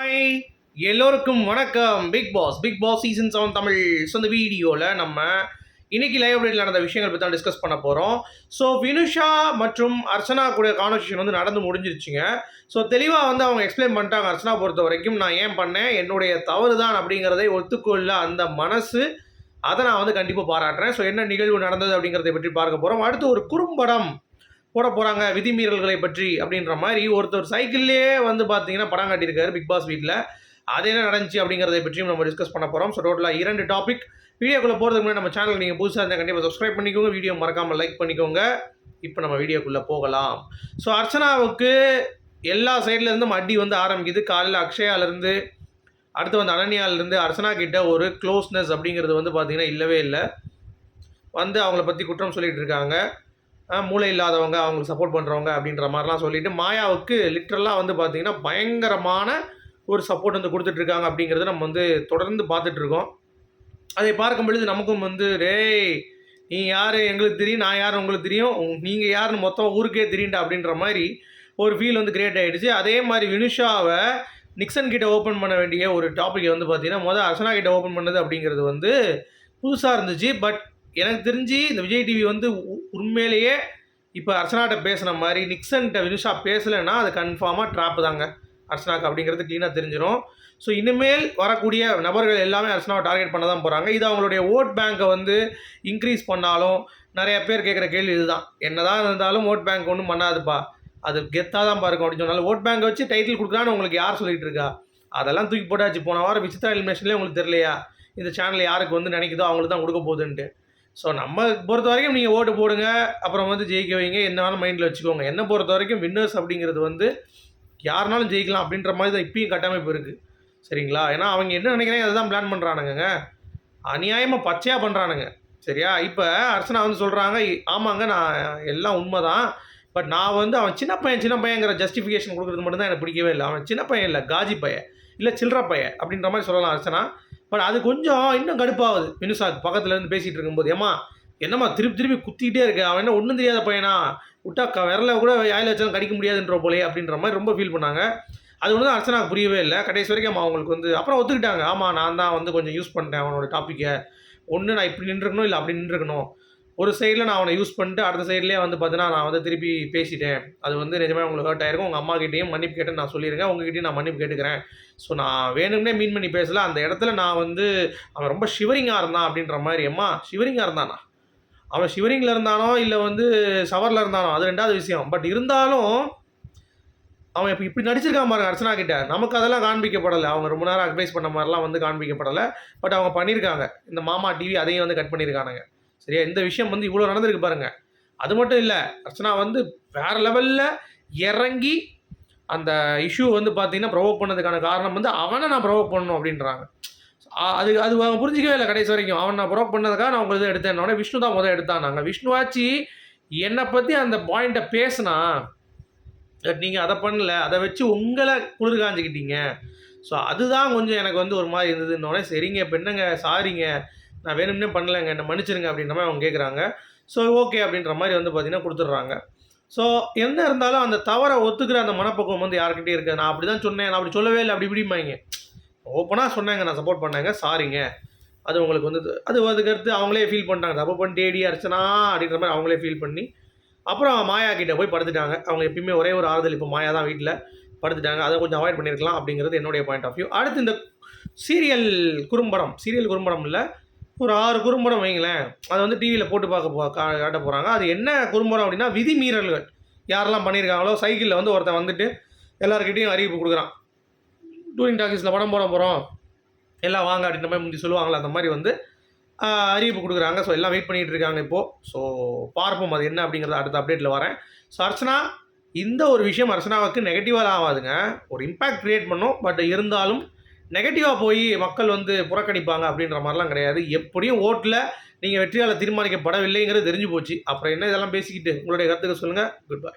Hi எல்லோருக்கும் வணக்கம். Big boss big boss season seven Tamil. So இந்த வீடியோவில் நம்ம இன்னைக்கு லைவ் அப்டேட்டில் நடந்த விஷயங்கள் பற்றி தான் டிஸ்கஸ் பண்ண போகிறோம் ஸோ வினுஷா மற்றும் அர்ச்சனா கூட கான்வர்சேஷன் வந்து நடந்து முடிஞ்சிருச்சுங்க. ஸோ தெளிவாக வந்து அவங்க எக்ஸ்பிளைன் பண்ணிட்டாங்க அர்ச்சனா பொறுத்த வரைக்கும் நான் ஏன் பண்ணேன் என்னுடைய தவறு தான் அப்படிங்கிறதை ஒத்துக்கொள்ள அந்த மனசு அதை நான் வந்து கண்டிப்பாக பாராட்டுறேன். ஸோ என்ன நிகழ்வு நடந்தது அப்படிங்கிறதை பற்றி பார்க்க போகிறோம் அடுத்து ஒரு குறும்படம். போட போகிறாங்க விதிமீறல்களை பற்றி அப்படின்ற மாதிரி ஒருத்தர் சைக்கிள்லேயே வந்து பார்த்தீங்கன்னா படம் காட்டியிருக்காரு பிக் பாஸ் வீட்டில் அது என்ன நடந்துச்சு அப்படிங்கிறதை பற்றியும் நம்ம டிஸ்கஸ் பண்ண போகிறோம் ஸோ டோட்டலாக இரண்டு டாபிக் வீடியோக்குள்ளே போகிறதுக்கு முன்னாடி நம்ம சேனல் நீங்கள் புதுசாக இருந்தால் கண்டிப்பாக சப்ஸ்கிரைப் பண்ணிக்கோங்க. வீடியோ மறக்காமல் லைக் பண்ணிக்கோங்க. இப்போ நம்ம வீடியோக்குள்ளே போகலாம். ஸோ அர்ச்சனாவுக்கு எல்லா சைட்லேருந்தும் அடி வந்து ஆரம்பிக்குது. காலையில் அக்ஷயாலேருந்து அடுத்து வந்து அனன்யாவிலேருந்து அர்ச்சனா கிட்ட ஒரு க்ளோஸ்னஸ் அப்படிங்கிறது வந்து பார்த்திங்கன்னா இல்லவே இல்லை. வந்து அவங்கள பற்றி குற்றம் சொல்லிகிட்டு இருக்காங்க. மூளை இல்லாதவங்க அவங்களுக்கு சப்போர்ட் பண்ணுறவங்க அப்படின்ற மாதிரிலாம் சொல்லிட்டு மாயாவுக்கு லிட்ரலாக வந்து பார்த்திங்கன்னா பயங்கரமான ஒரு சப்போர்ட் வந்து கொடுத்துட்ருக்காங்க அப்படிங்கிறத நம்ம வந்து தொடர்ந்து பார்த்துட்ருக்கோம் அதை பார்க்கும் பொழுது நமக்கும் வந்து டேய் நீ யார்? எங்களுக்கு தெரியும் நான் யார் உங்களுக்கு தெரியும். நீங்கள் யாருன்னு மொத்தம் ஊருக்கே தெரியும்டா அப்படின்ற மாதிரி ஒரு ஃபீல் வந்து கிரியேட் ஆகிடுச்சு அதே மாதிரி வினுஷாவை நிக்சன் கிட்ட ஓப்பன் பண்ண வேண்டிய ஒரு டாபிக் வந்து பார்த்தீங்கன்னா முதல் அர்ச்சனா கிட்ட ஓப்பன் பண்ணது அப்படிங்கிறது வந்து புதுசாக இருந்துச்சு. பட் எனக்கு தெரிஞ்சு இந்த விஜய் டிவி வந்து உ- உண்மையிலேயே இப்போ அர்ச்சனாட்ட பேசுன மாதிரி நிக்சன்கிட்ட வினுஷா பேசலைன்னா அது கன்ஃபார்மாக ட்ராப்பு தாங்க. அர்ச்சனாக்கு அப்படிங்கிறது க்ளீனாக தெரிஞ்சிடும் ஸோ இனிமேல் வரக்கூடிய நபர்கள் எல்லாமே அர்ச்சனாவை டார்கெட் பண்ண தான் போகிறாங்க இது அவங்களுடைய ஓட் பேங்க்கை வந்து இன்க்ரீஸ் பண்ணாலும் நிறைய பேர் கேட்குற கேள்வி இதுதான். என்னதான் இருந்தாலும் ஓட் பேங்க் ஒன்றும் பண்ணாதுப்பா. அது கெத்தாக தான் பாருக்கும் அப்படின்னு சொன்னாலும் ஓட் பேங்கை வச்சு டைட்டில் கொடுக்குறான்னு உங்களுக்கு யார் சொல்லிட்டு இருக்கா? அதெல்லாம் தூக்கி போட்டாச்சு. போன வாரம் விசித்ரா எலிமினேஷன்லேயே உங்களுக்கு தெரியலையா? இந்த சேனல் யாருக்கு வந்து நினைக்குதோ அவங்களுக்கு தான் கொடுக்க போகுதுன்ட்டு. ஸோ நம்ம பொறுத்த வரைக்கும் நீங்கள் ஓட்டு போடுங்க அப்புறம் வந்து ஜெயிக்க வைங்க என்ன வேணாலும் மைண்டில் வச்சுக்கோங்க. என்னை பொறுத்த வரைக்கும் வின்னர்ஸ் அப்படிங்கிறது வந்து யாருனாலும் ஜெயிக்கலாம் அப்படின்ற மாதிரி தான் இப்பயும் கட்டமைப்பு இருக்குது சரிங்களா? ஏன்னா அவங்க என்ன நினைக்கிறாங்க அதை தான் பிளான் பண்ணுறானுங்க அநியாயமாக பச்சையாக பண்ணுறானுங்க சரியா? இப்போ அர்ச்சனா வந்து சொல்கிறாங்க ஆமாங்க நான் எல்லாம் உண்மை தான் பட் நான் வந்து அவன் சின்ன பையன் சின்ன பையங்கிற ஜஸ்டிஃபிகேஷன் கொடுக்குறது மட்டும்தான் எனக்கு பிடிக்கவே இல்லை. அவன் சின்ன பையன் இல்லை காஜி பையன் இல்லை சில்லற பையன் அப்படின்ற மாதிரி சொல்லலாம் அர்ச்சனா. பட் அது கொஞ்சம் இன்னும் கடுப்பாகுது. மினுசாக்கு பக்கத்துல இருந்து பேசிகிட்டு இருக்கும்போது ஏமா என்னம்மா திருப்பி திருப்பி குத்திக்கிட்டே இருக்கு? அவன் என்ன ஒன்றும் தெரியாத பையனா? விட்டா க விரல கூட யாயில் வச்சாலும் கடிக்க முடியாதுன்ற போலே அப்படின்ற மாதிரி ரொம்ப ஃபீல் பண்ணாங்க. அது ஒன்று தான் அர்ச்சனாக்கு புரியவே இல்லை. கடைசி வரைக்கும் அம்மா அவங்களுக்கு வந்து அப்புறம் ஒத்துக்கிட்டாங்க. ஆமாம் நான் தான் வந்து கொஞ்சம் யூஸ் பண்ணிட்டேன் அவனோட டாப்பிக்கை ஒன்று நான் இப்படி நின்றுக்கணும் இல்லை அப்படி நின்றுக்கணும். ஒரு சைடில் நான் அவனை யூஸ் பண்ணிட்டு அடுத்த சைட்லேயே வந்து பார்த்தீங்கன்னா நான் வந்து திருப்பி பேசிட்டேன். அது வந்து நிஜமே உங்களுக்கு ஹர்ட் ஆயிருக்கும். உங்கள் அம்மா கிட்டேயும் மன்னிப்பு கேட்டேன்னு நான் சொல்லியிருக்கேன். உங்ககிட்டயும் நான் மன்னிப்பு கேட்டுக்கிறேன். ஸோ நான் வேணும்னே மீன் பண்ணி பேசல. அந்த இடத்துல நான் வந்து அவன் ரொம்ப ஷிவரிங்காக இருந்தான் அப்படின்ற மாதிரி அம்மா ஷிவரிங்காக இருந்தானா? அவன் ஷிவரிங்கில் இருந்தானோ இல்லை வந்து ஷவரில் இருந்தானோ அது ரெண்டாவது விஷயம். பட் இருந்தாலும் அவன் இப்போ இப்படி நடிச்சிருக்கான் பாருங்க அர்ச்சனா கிட்ட. நமக்கு அதெல்லாம் காண்பிக்கப்படலை. அவங்க ரொம்ப நேரம் அட்வைஸ் பண்ண மாதிரிலாம் வந்து காண்பிக்கப்படலை. பட் அவங்க பண்ணியிருக்காங்க. இந்த மாமா டிவி அதையும் வந்து கட் பண்ணியிருக்கானுங்க. சரியா? இந்த விஷயம் வந்து இவ்வளோ நடந்திருக்கு பாருங்க. அது மட்டும் இல்லை அர்ச்சனா வந்து வேற லெவலில் இறங்கி அந்த இஷ்யூ வந்து பார்த்தீங்கன்னா ப்ரொவோக் பண்ணதுக்கான காரணம் வந்து அவனை நான் ப்ரொவோக் பண்ணணும் அப்படின்றாங்க. அது அது அவங்க புரிஞ்சிக்கவே இல்லை கடைசி வரைக்கும். அவன் நான் ப்ரொவோக் பண்ணதுக்காக நான் உங்களுக்கு எடுத்தேன் உடனே விஷ்ணு தான் முதல் எடுத்தானாங்க. விஷ்ணுவாச்சி என்னை பற்றி அந்த பாயிண்ட்டை பேசினா நீங்கள் அதை பண்ணல அதை வச்சு உங்களை குளிர் காஞ்சிக்கிட்டீங்க ஸோ அதுதான் கொஞ்சம் எனக்கு வந்து ஒரு மாதிரி இருந்ததுன்னொடனே சரிங்க இப்போ என்னங்க சாரிங்க. நான் வேணும்னே பண்ணலைங்க என்னை மன்னிச்சிருங்க அப்படின்ற மாதிரி அவங்க கேட்குறாங்க ஸோ ஓகே அப்படின்ற மாதிரி வந்து பார்த்தீங்கன்னா கொடுத்துட்றாங்க. ஸோ என்ன இருந்தாலும் அந்த தவறை ஒத்துக்கிற அந்த மனப்பக்குவம் வந்து யார்கிட்டயும் இருக்குது. நான் அப்படி தான் சொன்னேன் நான் அப்படி சொல்லவே இல்லை அப்படி இப்படிம்பாங்க. ஓப்பனாக சொன்னாங்க நான் சப்போர்ட் பண்ணாங்க சாரிங்க அது உங்களுக்கு வந்து அது அதுக்கடுத்து அவங்களே ஃபீல் பண்ணிட்டாங்க. தப்பு பண்ணி டேடி அர்ச்சனா அப்படின்ற மாதிரி அவங்களே ஃபீல் பண்ணி அப்புறம் மாயா கிட்டே போய் படுத்துட்டாங்க. அவங்க எப்பயுமே ஒரே ஒரு ஆறுதல் இப்போ மாயா தான் வீட்டில் படுத்துட்டாங்க. அதை கொஞ்சம் அவாய்ட் பண்ணியிருக்கலாம் அப்படிங்கிறது என்னுடைய பாயிண்ட் ஆஃப் வியூ அடுத்து இந்த சீரியல் குறும்படம் சீரியல் குறும்படம் இல்லை ஒரு ஆறு குறும்படம் வைங்களேன். அதை வந்து டிவியில் போட்டு பார்க்க போ காட்ட போகிறாங்க அது என்ன குறும்படம் அப்படின்னா விதி மீறல்கள். யாரெல்லாம் பண்ணியிருக்காங்களோ சைக்கிளில் வந்து ஒருத்தன் வந்துட்டு எல்லாருக்கிட்டையும் அறிவிப்பு கொடுக்குறான். டூரிங் டாக்கீஸில் படம் போட போகிறோம் எல்லாம் வாங்க அப்படின்ற மாதிரி முந்தி சொல்லுவாங்களே அந்த மாதிரி வந்து அறிவிப்பு கொடுக்குறாங்க. ஸோ எல்லாம் வெயிட் பண்ணிகிட்டு இருக்காங்க இப்போது ஸோ பார்ப்போம் அது என்ன அப்படிங்கிறத அடுத்த அப்டேட்டில் வரேன். ஸோ அர்ச்சனா இந்த ஒரு விஷயம் அர்ச்சனாவுக்கு நெகட்டிவாக ஆகாதுங்க. ஒரு இம்பேக்ட் க்ரியேட் பண்ணும். பட் இருந்தாலும் நெகட்டிவாக போய் மக்கள் வந்து புறக்கணிப்பாங்க அப்படின்ற மாதிரிலாம் கிடையாது. எப்படியும் ஓட்டில் நீங்கள் வெற்றியாளர் தீர்மானிக்கப்படவில்லைங்கிறது தெரிஞ்சு போச்சு. அப்புறம் என்ன இதெல்லாம் பேசிக்கிட்டு? உங்களுடைய கருத்துக்கு சொல்லுங்கள் குட் பை